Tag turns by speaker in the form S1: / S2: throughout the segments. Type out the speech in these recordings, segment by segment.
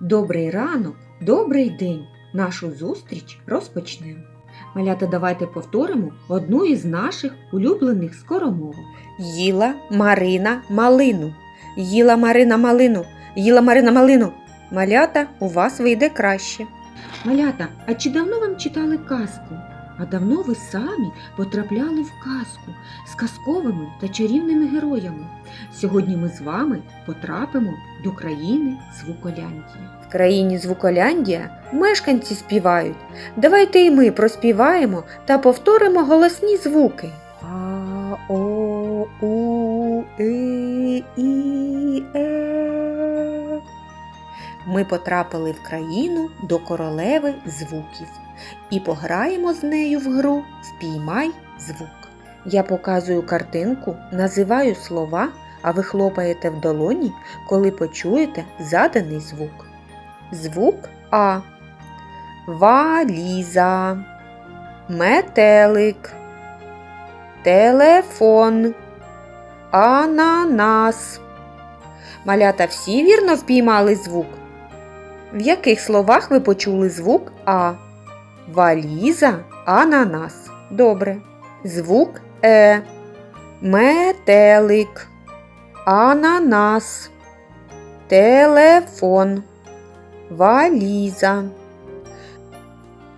S1: Добрий ранок, добрий день. Нашу зустріч розпочнемо. Малята, давайте повторимо одну із наших улюблених скоромовок.
S2: Їла Марина малину. Їла Марина малину. Їла Марина малину. Малята, у вас вийде краще.
S1: Малята, а чи давно вам читали казку? А давно ви самі потрапляли в казку з казковими та чарівними героями. Сьогодні ми з вами потрапимо до країни Звуколяндії.
S2: В країні Звуколяндія мешканці співають. Давайте і ми проспіваємо та повторимо голосні звуки. А, о, у, і, е. Ми потрапили в країну до королеви звуків і пограємо з нею в гру Впіймай звук. Я показую картинку, називаю слова, а ви хлопаєте в долоні, коли почуєте заданий звук. Звук А. Валіза. Метелик. Телефон. Ананас. Малята всі вірно впіймали звук. В яких словах ви почули звук А? Валіза, ананас. Добре. Звук Е. Метелик. Ананас. Телефон. Валіза.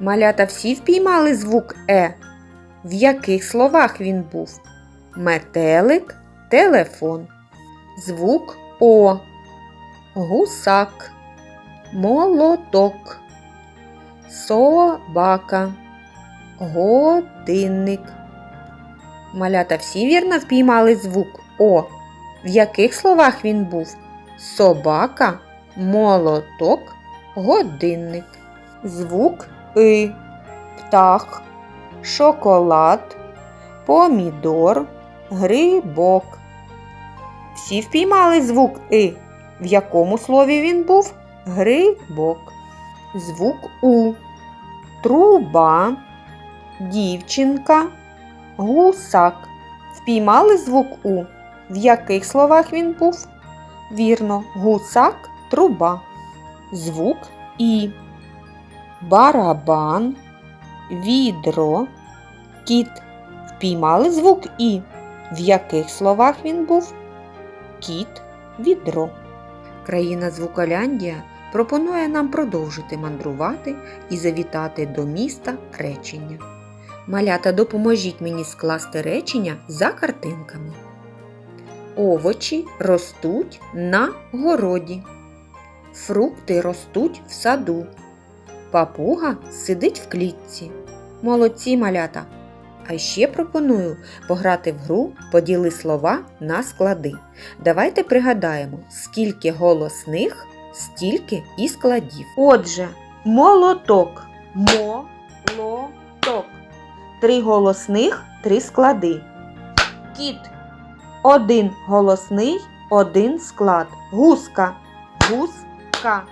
S2: Малята всі впіймали звук Е. В яких словах він був? Метелик, телефон. Звук О. Гусак. Молоток. Собака. Годинник. Малята всі вірно впіймали звук О. В яких словах він був? Собака, молоток, годинник. Звук И. Птах, шоколад, помідор, грибок. Всі впіймали звук И. В якому слові він був? Грибок. Звук У. Труба, дівчинка, гусак. Впіймали звук У. В яких словах він був? Вірно, гусак, труба. Звук І. Барабан, відро, кіт. Впіймали звук І. В яких словах він був? Кіт, відро. Країна Звуколяндія пропонує нам продовжити мандрувати і завітати до міста речення. Малята, допоможіть мені скласти речення за картинками. Овочі ростуть на городі. Фрукти ростуть в саду. Папуга сидить в клітці. Молодці малята! А ще пропоную пограти в гру Поділи слова на склади. Давайте пригадаємо, скільки голосних, стільки і складів. Отже, молоток. Мо-ло-ток. Три голосних, три склади. Кіт. Один голосний, один склад. Гуска. Гуска.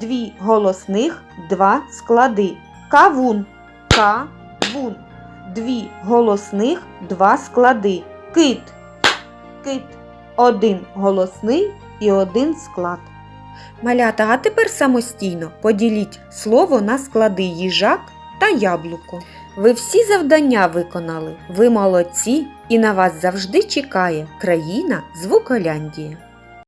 S2: Дві голосних, два склади. Кавун. Кавун. Дві голосних, два склади. Кит. Кит. Один голосний і один склад. Малята, а тепер самостійно поділіть слово на склади їжак та яблуко. Ви всі завдання виконали, ви молодці, і на вас завжди чекає країна Звуколяндія.